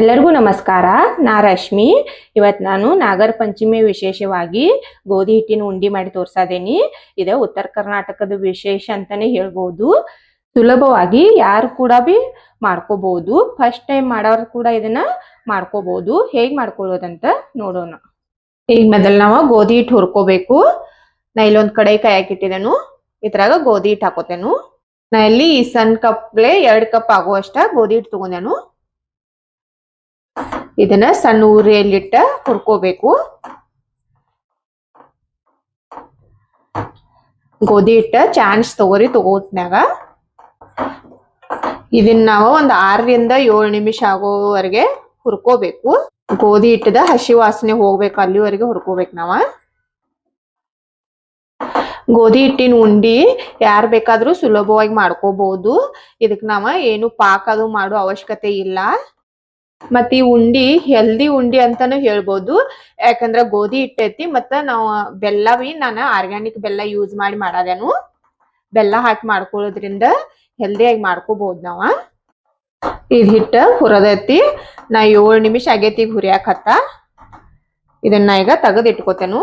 ಎಲ್ಲರಿಗೂ ನಮಸ್ಕಾರ. ನಾ ರಶ್ಮಿ. ಇವತ್ತು ನಾನು ನಾಗರ ಪಂಚಮಿ ವಿಶೇಷವಾಗಿ ಗೋಧಿ ಹಿಟ್ಟಿನ ಉಂಡಿ ಮಾಡಿ ತೋರ್ಸಾದೇನಿ ಇದು ಉತ್ತರ ಕರ್ನಾಟಕದ ವಿಶೇಷ ಅಂತಾನೆ ಹೇಳ್ಬೋದು. ಸುಲಭವಾಗಿ ಯಾರು ಕೂಡ ಬಿ ಮಾಡ್ಕೋಬಹುದು ಫಸ್ಟ್ ಟೈಮ್ ಮಾಡೋರು ಕೂಡ ಇದನ್ನ ಮಾಡ್ಕೋಬಹುದು ಹೇಗ್ ಮಾಡ್ಕೊಳ್ಳೋದಂತ ನೋಡೋಣ. ಈಗ ಮೊದಲು ನಾವು ಗೋಧಿ ಹಿಟ್ಟು ಹುರ್ಕೋಬೇಕು. ನಾ ಇಲ್ಲೊಂದ್ ಕಡೆ ಕಾಯಕಿಟ್ಟಿದೆನು ಇದ್ರಾಗ ಗೋಧಿ ಹಿಟ್ಟು ಹಾಕೋತೇನು. ನಾ ಇಲ್ಲಿ ಈ ಸಣ್ಣ ಕಪ್ಲೆ ಎರಡ್ ಕಪ್ ಆಗುವಷ್ಟ ಗೋಧಿ ಹಿಟ್ಟು ತಗೊಂಡೇನು. ಇದನ್ನ ಸಣ್ಣ ಉರಿಯಲ್ಲಿಟ್ಟ ಹುರ್ಕೋಬೇಕು. ಗೋಧಿ ಹಿಟ್ಟ ಚಾನ್ಸ್ ತಗೋರಿ ತಗೋತ್ನಾಗ ಇದನ್ನ ನಾವು ಒಂದ್ ಆರರಿಂದ ಏಳು ನಿಮಿಷ ಆಗೋವರೆಗೆ ಹುರ್ಕೋಬೇಕು. ಗೋಧಿ ಹಿಟ್ಟದ ಹಸಿ ವಾಸನೆ ಹೋಗ್ಬೇಕು, ಅಲ್ಲಿವರೆಗೆ ಹುರ್ಕೋಬೇಕು ನಾವ. ಗೋಧಿ ಹಿಟ್ಟಿನ ಉಂಡಿ ಯಾರು ಬೇಕಾದ್ರೂ ಸುಲಭವಾಗಿ ಮಾಡ್ಕೋಬಹುದು ಇದಕ್ ನಾವ ಏನು ಪಾಕ ಅದು ಮಾಡೋ ಅವಶ್ಯಕತೆ ಇಲ್ಲ. ಮತ್ ಈ ಉಂಡಿ ಹೆಲ್ದಿ ಉಂಡಿ ಅಂತಾನು ಹೇಳ್ಬೋದು. ಯಾಕಂದ್ರ ಗೋಧಿ ಹಿಟ್ಟೈತಿ ಮತ್ತ ನಾವು ಬೆಲ್ಲ ಬಿ ನಾನ ಆರ್ಗ್ಯಾನಿಕ್ ಬೆಲ್ಲ ಯೂಸ್ ಮಾಡಿ ಮಾಡದೇನು. ಬೆಲ್ಲ ಹಾಕಿ ಹೆಲ್ದಿ ಆಗಿ ಮಾಡ್ಕೋಬಹುದು ನಾವ. ಇದ್ ಹಿಟ್ಟ ಹುರದೈತಿ. ನಾ ಏಳು ನಿಮಿಷ ಆಗೈತಿ ಈಗ ಹುರಿಯಾಕತ್ತ ಇದನ್ನ ಈಗ ತೆಗೆದ್ ಇಟ್ಕೋತೇನು.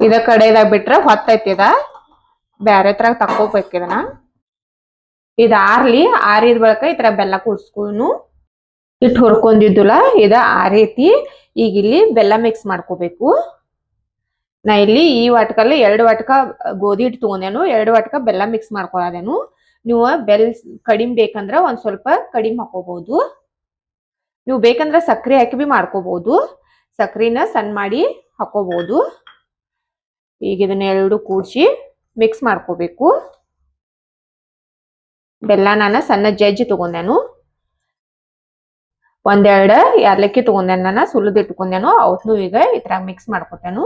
ಇದ ಕಡೆದಾಗ ಬಿಟ್ರ ಹೊತ್ತೈತಿ ಇದ. ಬ್ಯಾರೆ ತರ ತಕ್ಕೋಬೇಕು ಇದನ್ನ. ಇದ್ ಆರ್ಲಿ ಆರಿದ ಬಳಕ ಈ ತರ ಬೆಲ್ಲ ಕೂಡ್ಸ್ಕೊನು. ಇಟ್ಟು ಹುರ್ಕೊಂಡಿದ್ದಲ್ಲ, ಇದ ರೀತಿ ಈಗ ಇಲ್ಲಿ ಬೆಲ್ಲ ಮಿಕ್ಸ್ ಮಾಡ್ಕೋಬೇಕು. ನಾ ಇಲ್ಲಿ ಈ ವಾಟಕಲ್ಲಿ ಎರಡು ವಾಟಕ ಗೋಧಿ ಹಿಟ್ಟು ತಗೊಂಡೇನು, ಎರಡು ವಾಟಕ ಬೆಲ್ಲ ಮಿಕ್ಸ್ ಮಾಡ್ಕೊಳ್ಳೋದೇನು ನೀವು ಬೆಲ್ ಕಡಿಮೆ ಬೇಕಂದ್ರೆ ಒಂದು ಸ್ವಲ್ಪ ಕಡಿಮೆ ಹಾಕೋಬಹುದು ನೀವು ಬೇಕಂದ್ರೆ ಸಕ್ಕರೆ ಹಾಕಿ ಬಿ ಮಾಡ್ಕೋಬಹುದು ಸಕ್ಕರೆನ ಸಣ್ಣ ಮಾಡಿ ಹಾಕೋಬಹುದು ಈಗ ಇದನ್ನ ಎರಡು ಕೂಡ್ಸಿ ಮಿಕ್ಸ್ ಮಾಡ್ಕೋಬೇಕು. ಬೆಲ್ಲ ನಾನು ಸಣ್ಣ ಜಜ್ಜಿ ತಗೊಂಡೇನು. ಒಂದೆರಡು ಯಾಲಕ್ಕಿ ತಗೊಂಡೆ ನಾನು ಸುಲಿದ್ ಇಟ್ಕೊಂಡೇನು ಅವತ್ನು ಈಗ ತರ ಮಿಕ್ಸ್ ಮಾಡ್ಕೊತೇನು.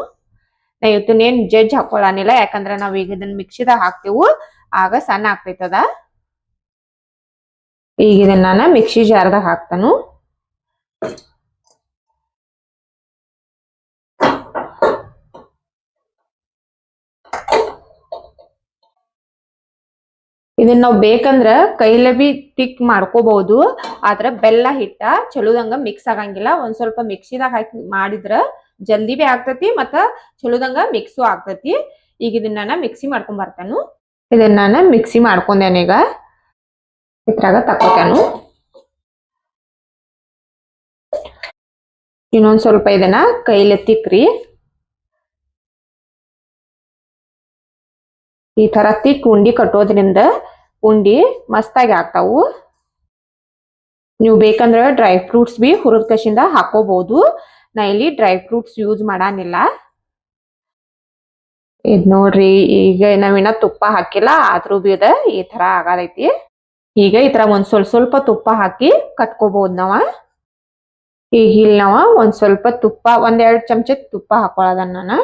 ನಾ ಜಜ್ ಜಜ್ಜ್ ಹಾಕೊಳ್ಳಾನಿಲ್ಲ ಯಾಕಂದ್ರೆ ನಾವು ಈಗ ಇದನ್ನ ಮಿಕ್ಸಿದಾಗ ಹಾಕ್ತೇವು. ಆಗ ಸಣ್ಣ ಆಗ್ತೈತದ. ಈಗ ಇದನ್ನ ನಾನು ಮಿಕ್ಸಿ ಜಾರ್ದಾಗ ಹಾಕ್ತಾನು. ಇದನ್ನ ನಾವು ಬೇಕಂದ್ರ ಕೈಲೇ ಬಿ ತಿಕ್ ಮಾಡ್ಕೋಬಹುದು ಆದ್ರ ಬೆಲ್ಲ ಹಿಟ್ಟ ಚಲೋದಂಗ ಮಿಕ್ಸ್ ಆಗಂಗಿಲ್ಲ. ಒಂದ್ ಸ್ವಲ್ಪ ಮಿಕ್ಸಿದಾಗ ಹಾಕಿ ಮಾಡಿದ್ರ ಜಲ್ದಿ ಬಿ ಆಗ್ತತಿ ಮತ್ತ ಚಲೋದಂಗ ಮಿಕ್ಸು ಆಗ್ತತಿ. ಈಗ ಇದನ್ನ ನಾನು ಮಿಕ್ಸಿ ಮಾಡ್ಕೊಂಡ್ ಬರ್ತಾನು. ಇದನ್ನ ನಾನು ಮಿಕ್ಸಿ ಮಾಡ್ಕೊಂಡೇನೆ ಈಗ? ಇದ್ರಾಗ ತಕ್ಕೋತಾನು. ಇನ್ನೊಂದ್ ಸ್ವಲ್ಪ ಇದನ್ನ ಕೈಲೆ ತಿಕ್ರಿ. ಈ ತರ ತಿಕ್ ಉಂಡಿ ಕಟ್ಟೋದ್ರಿಂದ ಉಂಡಿ ಮಸ್ತಾಗಿ ಆಗ್ತಾವು. ನೀವು ಬೇಕಂದ್ರೆ ಡ್ರೈ ಫ್ರೂಟ್ಸ್ ಬಿ ಹುರಿದ ಕಶಿಂದ ಹಾಕೋಬಹುದು ನಾ ಇಲ್ಲಿ ಡ್ರೈ ಫ್ರೂಟ್ಸ್ ಯೂಸ್ ಮಾಡಾನಿಲ್ಲ. ಇದ್ ನೋಡ್ರಿ, ಈಗ ನಾವಿನ್ನ ತುಪ್ಪ ಹಾಕಿಲ್ಲ, ಆದ್ರೂ ಬಿ ಅದ ಈ ತರ ಆಗದೈತಿ. ಈಗ ಈ ತರ ಒಂದ್ ಸ್ವಲ್ಪ ಸ್ವಲ್ಪ ತುಪ್ಪ ಹಾಕಿ ಕಟ್ಕೋಬಹುದು ನಾವ. ಈಗ ಇಲ್ಲಿ ನಾವ ಒಂದ್ ಸ್ವಲ್ಪ ತುಪ್ಪ ಒಂದೆರಡು ಚಮಚ ತುಪ್ಪ ಹಾಕೊಳದನ್ನ ನಾನು.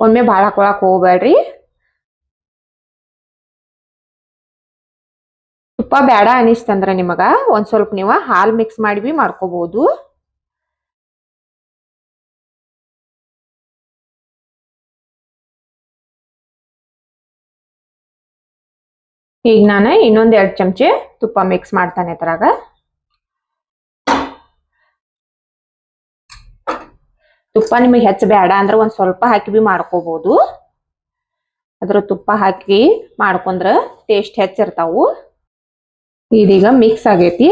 ಒಮ್ಮೆ ಭಾಳ ಹಾಕೊಳಕ್ ಹೋಗ್ಬೇಡ್ರಿ. ತುಪ್ಪ ಬೇಡ ಅನಿಸ್ತಂದ್ರೆ ನಿಮಗೆ? ಒಂದ್ ಸ್ವಲ್ಪ ನೀವು ಹಾಲು ಮಿಕ್ಸ್ ಮಾಡಿ ಬಿ ಮಾಡ್ಕೋಬಹುದು ಈಗ ನಾನು ಇನ್ನೊಂದು ಎರಡ್ ಚಮಚೆ ತುಪ್ಪ ಮಿಕ್ಸ್ ಮಾಡ್ತಾನೆ ಇದ್ರಾಗ. ತುಪ್ಪ ನಿಮಗೆ ಹೆಚ್ಚು ಬೇಡ ಅಂದ್ರೆ ಒಂದ್ ಸ್ವಲ್ಪ ಹಾಕಿ ಬಿ ಮಾಡ್ಕೋಬಹುದು ಅದ್ರ ತುಪ್ಪ ಹಾಕಿ ಮಾಡ್ಕೊಂಡ್ರೆ ಟೇಸ್ಟ್ ಹೆಚ್ಚಿರ್ತಾವು ಇದೀಗ ಮಿಕ್ಸ್ ಆಗೈತಿ.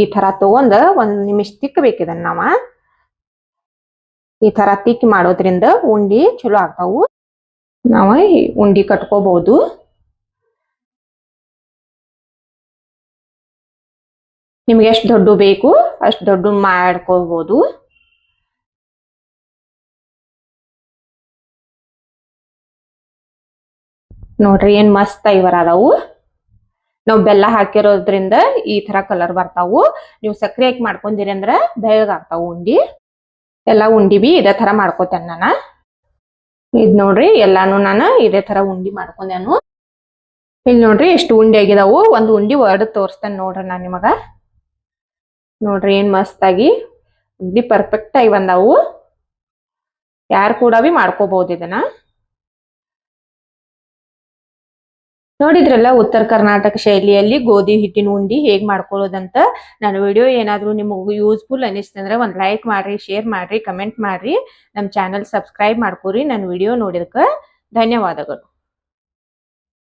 ಈ ತರ ತಗೊಂಡ್ ಒಂದ್ ನಿಮಿಷ ತಿಕ್ಕಬೇಕು ಇದನ್ನ ನಾವ. ಈ ತರ ತಿಕ್ ಮಾಡೋದ್ರಿಂದ ಉಂಡಿ ಚಲೋ ಆಗ್ತಾವು. ನಾವ ಉಂಡಿ ಕಟ್ಕೋಬಹುದು. ನಿಮ್ಗೆ ಎಷ್ಟು ದೊಡ್ಡ ಬೇಕು ಅಷ್ಟು ದೊಡ್ಡ ಮಾಡ್ಕೋಬಹುದು. ನೋಡ್ರಿ ಏನ್ ಮಸ್ತ್ ಐವರ್ ಅದಾವು. ನಾವ್ ಬೆಲ್ಲ ಹಾಕಿರೋದ್ರಿಂದ ಈ ತರ ಕಲರ್ ಬರ್ತಾವು. ನೀವು ಸಕ್ರೆ ಹಾಕಿ ಮಾಡ್ಕೊಂಡಿರಿ ಅಂದ್ರ ಬೆಳ್ಳಗಾಗ್ತಾವು ಉಂಡಿ. ಎಲ್ಲಾ ಉಂಡಿ ಬಿ ಇದೇ ತರ ಮಾಡ್ಕೋತೇನೆ ನಾನು. ಇದ್ ನೋಡ್ರಿ ಎಲ್ಲಾನು ನಾನು ಇದೇ ತರ ಉಂಡಿ ಮಾಡ್ಕೊಂಡೇನು. ಇಲ್ಲಿ ನೋಡ್ರಿ ಎಷ್ಟು ಉಂಡಿ ಆಗಿದಾವು. ಒಂದು ಉಂಡಿ ಒಡೆದ್ ತೋರಿಸ್ತೇನೆ ನೋಡ್ರಿ ನಾನು ನಿಮಗ. ನೋಡ್ರಿ ಏನ್ ಮಸ್ತಾಗಿ ಉಂಡಿ ಪರ್ಫೆಕ್ಟ್ ಆಗಿ ಬಂದಾವು. ಯಾರು ಕೂಡ ಬಿ ಮಾಡ್ಕೋಬಹುದು ಇದನ್ನ. ನೋಡಿದ್ರಲ್ಲ ಉತ್ತರ ಕರ್ನಾಟಕ ಶೈಲಿಯಲ್ಲಿ ಗೋಧಿ, ಹಿಟ್ಟಿನ ಉಂಡಿ ಹೇಗ್ ಮಾಡ್ಕೊಳ್ಳೋದಂತ? ನನ್ನ ವಿಡಿಯೋ ಏನಾದ್ರೂ ನಿಮಗೆ ಯೂಸ್ಫುಲ್ ಅನಿಸ್ತಂದ್ರೆ ಒಂದ್ ಲೈಕ್ ಮಾಡ್ರಿ ಶೇರ್ ಮಾಡ್ರಿ ಕಮೆಂಟ್ ಮಾಡ್ರಿ. ನಮ್ಮ ಚಾನಲ್ ಸಬ್ಸ್ಕ್ರೈಬ್ ಮಾಡ್ಕೊರಿ. ನನ್ನ ವಿಡಿಯೋ ನೋಡಿದಕ್ಕೆ ಧನ್ಯವಾದಗಳು.